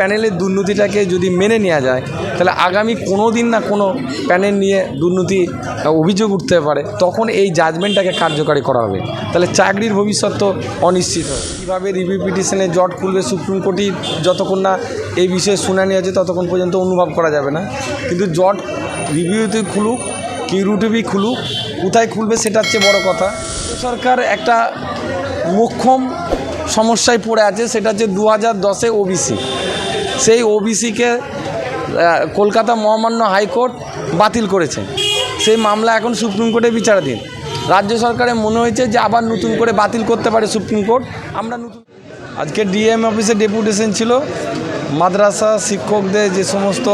প্যানেলের দুর্নীতিটাকে যদি মেনে নেওয়া যায়, তাহলে আগামী কোনো দিন না কোনো প্যানেল নিয়ে দুর্নীতি অভিযোগ উঠতে পারে, তখন এই জাজমেন্টটাকে কার্যকারী করা হবে। তাহলে চাকরির ভবিষ্যৎ তো অনিশ্চিত। কীভাবে রিভিউ পিটিশনে জট খুলবে সুপ্রিম কোর্টই যতক্ষণ না এই বিষয়ে শুনানি আছে, ততক্ষণ পর্যন্ত অনুভব করা যাবে না। কিন্তু জট রিভিউতে খুলুক কিউরুটিভি খুলুক, কোথায় খুলবে সেটা হচ্ছে বড় কথা। সরকার একটা মোক্ষম সমস্যায় পড়ে আছে, সেটা হচ্ছে দু হাজার দশে ওবিসি সেই ওবিসিকে কলকাতা মহামান্য হাইকোর্ট বাতিল করেছে। সেই মামলা এখন সুপ্রিম কোর্টে বিচারাধীন। রাজ্য সরকারের মনে হয়েছে যে আবার নতুন করে বাতিল করতে পারে সুপ্রিম কোর্ট। আমরা নতুন আজকে ডিএম অফিসে ডেপুটেশন ছিল। মাদ্রাসা শিক্ষকদের যে সমস্ত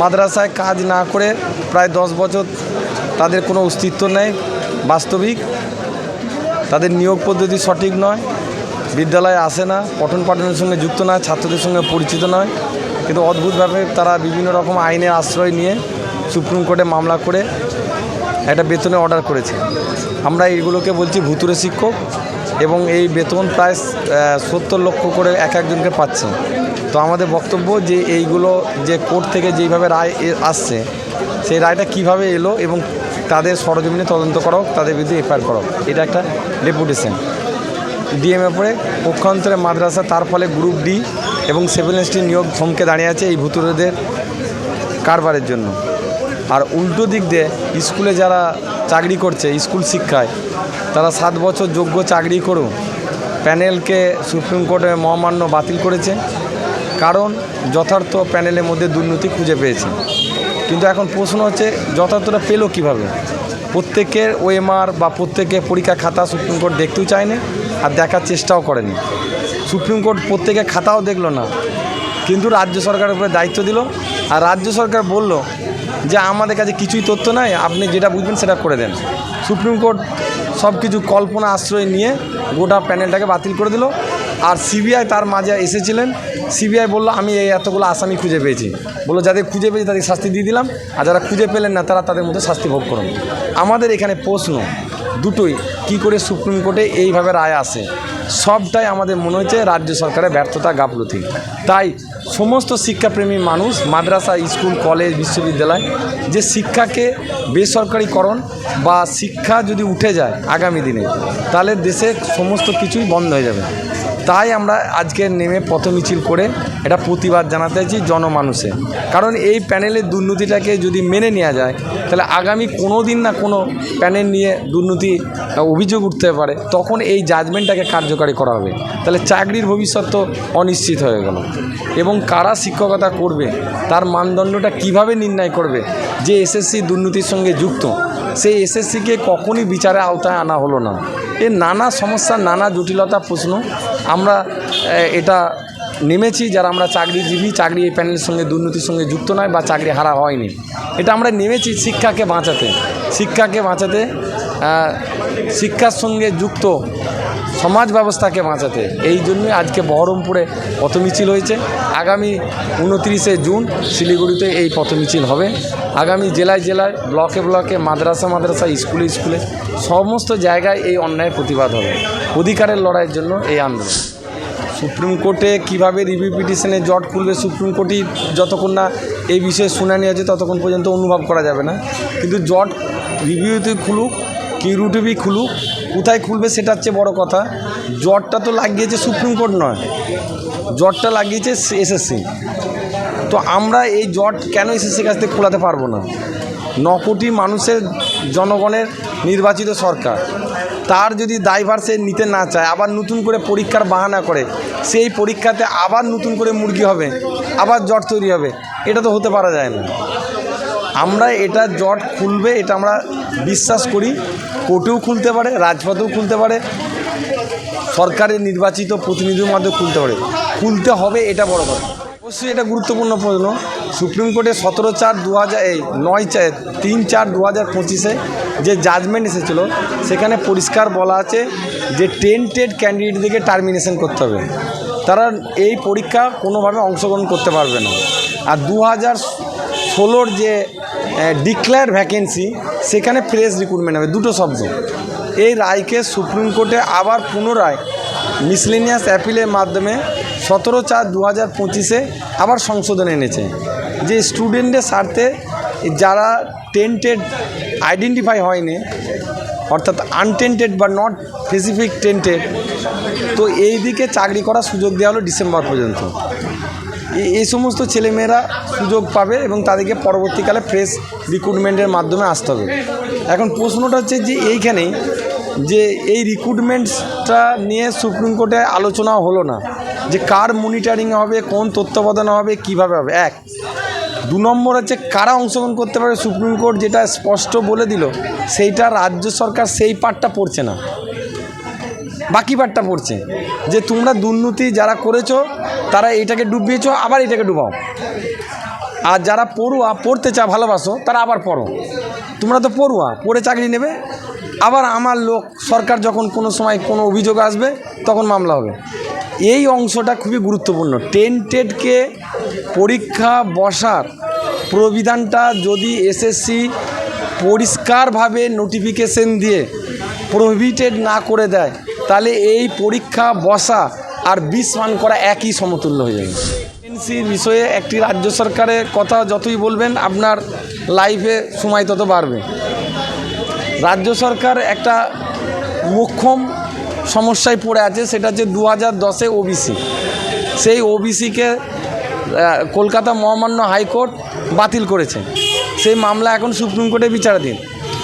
মাদ্রাসায় কাজ না করে প্রায় দশ বছর তাদের কোনো অস্তিত্ব নেই, বাস্তবিক। তাদের নিয়োগ পদ্ধতি সঠিক নয়। বিদ্যালয়ে আসে না, পঠন পাঠনের সঙ্গে যুক্ত নয়, ছাত্রদের সঙ্গে পরিচিত নয়। কিন্তু অদ্ভুতভাবে তারা বিভিন্ন রকম আইনের আশ্রয় নিয়ে সুপ্রিম কোর্টে মামলা করে একটা বেতনে অর্ডার করেছে। আমরা এইগুলোকে বলছি ভুতুরে শিক্ষক এবং এই বেতন প্রায় সত্তর লক্ষ করে এক একজনকে পাচ্ছে। তো আমাদের বক্তব্য যে এইগুলো যে কোর্ট থেকে যেইভাবে রায় আসছে, সেই রায়টা কীভাবে এলো এবং তাদের সরজমিনে তদন্ত করা তাদের বিরুদ্ধে এফআইআর করা এটা একটা ডেপুটেশন। ডিএমএ পরে পক্ষান্তরে মাদ্রাসা, তার ফলে গ্রুপ ডি এবং সেভেন এসটি নিয়োগ থমকে দাঁড়িয়ে আছে এই ভুতুরেদের কারবারের জন্য। আর উল্টো দিক দিয়ে স্কুলে যারা চাকরি করছে, স্কুল শিক্ষায়, তারা সাত বছর যোগ্য চাকরি করুন প্যানেলকে সুপ্রিম কোর্টে মহামান্য বাতিল করেছে, কারণ যথার্থ প্যানেলের মধ্যে দুর্নীতি খুঁজে পেয়েছে। কিন্তু এখন প্রশ্ন হচ্ছে, যথার্থটা পেল কীভাবে? প্রত্যেকের ওএমআর বা প্রত্যেকের পরীক্ষা খাতা সুপ্রিম কোর্ট দেখতেও চায়নি আর দেখার চেষ্টাও করেনি। সুপ্রিম কোর্ট প্রত্যেকে খাতাও দেখল না। কিন্তু রাজ্য সরকারের উপরে দায়িত্ব দিল। আর রাজ্য সরকার বলল যে, আমাদের কাছে কিছুই তথ্য নাই। আপনি যেটা বুঝবেন সেটা করে দেন। সুপ্রিম কোর্ট সব কিছু কল্পনা আশ্রয় নিয়ে গোটা প্যানেলটাকে বাতিল করে দিল। আর সিবিআই তার মাঝে এসেছিলেন। সিবিআই বলল, আমি এই এতগুলো আসামি খুঁজে পেয়েছি। বলল, যাদের খুঁজে পেয়েছি তাদের শাস্তি দিয়ে দিলাম। আর যারা খুঁজে পেলেন না, তারা তাদের মধ্যে শাস্তি ভোগ করুন। আমাদের এখানে প্রশ্ন দুটোই কি করে সুপ্রিম কোর্টে এইভাবে রায় আসে, সবটাই আমাদের মনে হয়েছে রাজ্য সরকারের ব্যর্থতা গাফলতি। তাই সমস্ত শিক্ষাপ্রেমী মানুষ, মাদ্রাসা, স্কুল, কলেজ, বিশ্ববিদ্যালয়, যে শিক্ষাকে বেসরকারিকরণ বা শিক্ষা যদি উঠে যায় আগামী দিনে, তাহলে দেশে সমস্ত কিছুই বন্ধ হয়ে যাবে। তাই আমরা আজকে নেমে পথ মিছিল করে এটা প্রতিবাদ জানাতে চাইছি জনমানুষে। কারণ এই প্যানেলের দুর্নীতিটাকে যদি মেনে নেওয়া যায়, তাহলে আগামী কোনো দিন না কোনো প্যানেল নিয়ে দুর্নীতি অভিযোগ উঠতে পারে, তখন এই জাজমেন্টটাকে কার্যকারী করা হবে। তাহলে চাকরির ভবিষ্যৎ তো অনিশ্চিত হয়ে গেল। এবং কারা শিক্ষকতা করবে, তার মানদণ্ডটা কীভাবে নির্ণয় করবে, যে এসএসসি দুর্নীতির সঙ্গে যুক্ত, সেই এসএসসিকে কখনই বিচারে আওতায় আনা হলো না। এর নানা সমস্যা, নানা জটিলতা প্রশ্ন আমরা এটা নেমেছি যারা আমরা চাকরিজীবী, চাকরি এই প্যানেলের সঙ্গে, দুর্নীতির সঙ্গে যুক্ত নয় বা চাকরি হারা হয়নি। এটা আমরা নেমেছি শিক্ষাকে বাঁচাতে। শিক্ষাকে বাঁচাতে শিক্ষার সঙ্গে যুক্ত সমাজ ব্যবস্থাকে বাঁচাতে। এই জন্যই আজকে বহরমপুরে পথ মিছিল হয়েছে। আগামী উনত্রিশে জুন শিলিগুড়িতে এই পথ মিছিল হবে। আগামী জেলায় জেলায়, ব্লকে ব্লকে, মাদ্রাসা মাদ্রাসা, স্কুলে স্কুলে সমস্ত জায়গায় এই অন্যায়ের প্রতিবাদ হবে। অধিকারের লড়াইয়ের জন্য এই আন্দোলন। সুপ্রিম কোর্টে কীভাবে রিভিউ পিটিশনে জট খুলবে সুপ্রিম কোর্টই যতক্ষণ না এই বিষয়ে শুনানি আছে ততক্ষণ পর্যন্ত অনুভব করা যাবে না। কিন্তু জট রিভিউতে খুলুক কিউরুটিভি খুলুক, কোথায় খুলবে সেটা হচ্ছে বড় কথা। জটটা তো লাগিয়েছে সুপ্রিম কোর্ট নয়, জটটা লাগিয়েছে এসএসসি তো আমরা এই জট কেন এসএসসির কাছ থেকে খোলাতে পারব না? ন কোটি মানুষের জনগণের নির্বাচিত সরকার, তার যদি দায়ভার সে নিতে না চায়, আবার নতুন করে পরীক্ষার বাহানা করে, সেই পরীক্ষাতে আবার নতুন করে মুরগি হবে, আবার জট তৈরি হবে, এটা তো হতে পারা যায় না। আমরা এটা জট খুলবে, এটা আমরা বিশ্বাস করি। কোর্টেও খুলতে পারে, রাজপথেও খুলতে পারে, সরকারের নির্বাচিত প্রতিনিধির মাধ্যমে খুলতে পারে। খুলতে হবে, এটা বড় কথা। অবশ্যই এটা গুরুত্বপূর্ণ প্রশ্ন। সুপ্রিম কোর্টে সতেরো চার দু হাজার, এই নয় চার, তিন চার দু হাজার পঁচিশে যে জাজমেন্ট এসেছিল, সেখানে পরিষ্কার বলা আছে যে টেন্টেড ক্যান্ডিডেটদেরকে টার্মিনেশন করতে হবে। তারা এই পরীক্ষা কোনোভাবে অংশগ্রহণ করতে পারবে না। আর দু হাজার ষোলোর যে ডিক্লেয়ার ভ্যাকেন্সি সেখানে ফ্রেশ রিক্রুটমেন্ট হবে, দুটো শব্দ। এই রায়কে সুপ্রিম কোর্টে আবার পুনরায় মিসলেনিয়াস অ্যাপিলের মাধ্যমে সতেরো চার দু হাজার পঁচিশে আবার সংশোধন এনেছে। যে স্টুডেন্টদের স্বার্থে যারা টেন্টেড আইডেন্টিফাই হয়নি, অর্থাৎ আনটেন্টেড বা নট স্পেসিফিক টেন্টেড তো এই দিকে চাকরি করার সুযোগ দেওয়া হলো ডিসেম্বর পর্যন্ত। এই- সমস্ত ছেলেমেয়েরা সুযোগ পাবে এবং তাদেরকে পরবর্তীকালে ফ্রেশ রিক্রুটমেন্টের মাধ্যমে আসতে হবে। এখন প্রশ্নটা হচ্ছে যে এইখানেই যে এই রিক্রুটমেন্টসটা নিয়ে সুপ্রিম কোর্টে আলোচনা হলো না, যে কার মনিটারিং হবে, কোন তত্ত্বাবধানে হবে, কীভাবে হবে? এক, দু নম্বর হচ্ছে কারা অংশগ্রহণ করতে পারে সুপ্রিম কোর্ট, যেটা স্পষ্ট বলে দিল, সেইটা রাজ্য সরকার সেই পার্টটা পড়ছে না। বাকি পার্টটা পড়ছে। যে তোমরা দুর্নীতি যারা করেছ, তারা এটাকে ডুবিয়েছো আবার এটাকে ডুবাও। আর যারা পড়ুয়া, পড়তে চা ভালোবাসো, তারা আবার পড়ো। তোমরা তো পড়ুয়া, পড়ে চাকরি নেবে। আবার আমার লোক, সরকার যখন কোনো সময় কোনো অভিযোগ আসবে, তখন মামলা হবে। এই অংশটা খুবই গুরুত্বপূর্ণ। টেন্টেডকে পরীক্ষা বসার প্রবিধানটা যদি এসএসসি পরিষ্কারভাবে নোটিফিকেশন দিয়ে প্রহিবিটেড না করে দেয় তাহলে এই পরীক্ষা, বসা আর বিষ পান করা একই সমতুল্য হয়ে যাবে। এনসির বিষয়ে একটি রাজ্য সরকারের কথা যতই বলবেন, আপনার লাইফে সময় তত বাড়বে। রাজ্য সরকার একটা মোক্ষম সমস্যায় পড়ে আছে, সেটা হচ্ছে দু হাজার দশে ওবিসি সেই ওবিসিকে কলকাতা মহামান্য হাইকোর্ট বাতিল করেছে। সেই মামলা এখন সুপ্রিম কোর্টে বিচারাধীন।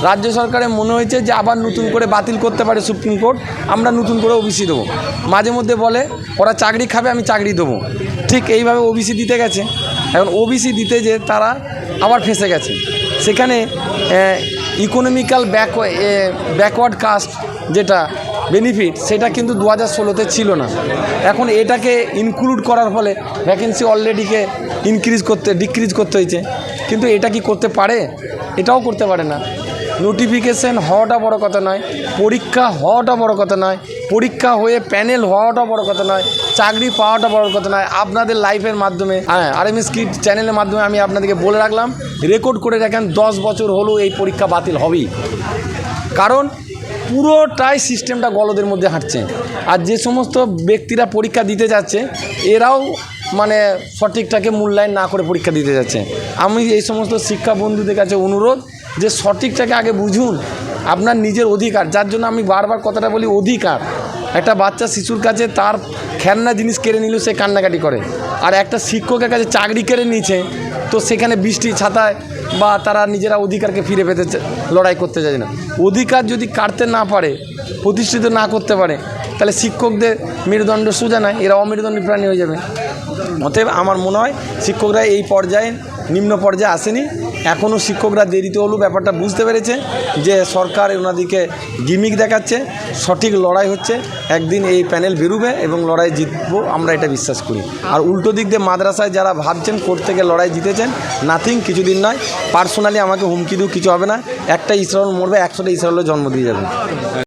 রাজ্য সরকারের মনে হয়েছে যে আবার নতুন করে বাতিল করতে পারে সুপ্রিম কোর্ট, আমরা নতুন করে ওবিসি দেবো। মাঝে মধ্যে বলে, ওরা চাকরি খাবে, আমি চাকরি দেবো। ঠিক এইভাবে ওবিসি দিতে গেছে। এখন ওবিসি দিতে যে তারা আবার ফেসে গেছে। সেখানে ইকোনমিক্যাল ব্যাক ব্যাকওয়ার্ড কাস্ট যেটা বেনিফিট সেটা কিন্তু দু হাজার ষোলোতে ছিল না। এখন এটাকে ইনক্লুড করার ফলে ভ্যাকেন্সি অলরেডিকে ইনক্রিজ করতে ডিক্রিজ করতে হয়েছে। কিন্তু এটা কি করতে পারে? এটাও করতে পারে না। নোটিফিকেশন হওয়াটা বড় কথা নয়, পরীক্ষা হওয়াটা বড় কথা নয়, পরীক্ষা হয়ে প্যানেল হওয়াটা বড় কথা নয়, চাকরি পাওয়াটা বড় কথা নয়। আপনাদের লাইফের মাধ্যমে হ্যাঁ আর এম কিট চ্যানেলের মাধ্যমে আমি আপনাদেরকে বলে রাখলাম রেকর্ড করে রাখেন, দশ বছর হলেও এই পরীক্ষা বাতিল হবেই। কারণ পুরোটাই সিস্টেমটা গলদের মধ্যে হাঁটছে। আর যে সমস্ত ব্যক্তিরা পরীক্ষা দিতে যাচ্ছে, এরাও মানে সঠিকটাকে মূল্যায়ন না করে পরীক্ষা দিতে যাচ্ছে। আমি এই সমস্ত শিক্ষা বন্ধুদের কাছে অনুরোধ যে সঠিকটাকে আগে বুঝুন। আপনার নিজের অধিকার। যার জন্য আমি বারবার কথাটা বলি, অধিকার। একটা বাচ্চা শিশুর কাছে তার খেলনা জিনিস কেড়ে নিলেও সে কান্নাকাটি করে। আর একটা শিক্ষকের কাছে চাকরি কেড়ে নিয়েছে, তো সেখানে বৃষ্টি ছাতায় বা তারা নিজেরা অধিকারকে ফিরে পেতে লড়াই করতে চায় না। অধিকার যদি কাটতে না পারে, প্রতিষ্ঠিত না করতে পারে, তাহলে শিক্ষকদের মেরুদণ্ড সোজা নয়, এরা অমেরুদণ্ডী প্রাণী হয়ে যাবে। অতএব আমার মনে হয়, শিক্ষকরা এই পর্যায়ে, নিম্ন পর্যায়ে আসেনি। এখনও শিক্ষকরা দেরিতে হলেও ব্যাপারটা বুঝতে পেরেছে যে সরকার ওনাদিকে গিমিক দেখাচ্ছে, সঠিক লড়াই হচ্ছে, একদিন এই প্যানেল বেরুবে এবং লড়াই জিতবো আমরা এটা বিশ্বাস করি। আর উল্টো দিক দিয়ে মাদ্রাসায় যারা ভাবছেন কোর্ট থেকে লড়াই জিতেছেন নাথিং কিছুদিন নয় পার্সোনালি আমাকে হুমকি দিও, কিছু হবে না, একটা ইসরায়েল মরবে, একশোটা ইসরায়েলের জন্ম দিয়ে যাবে।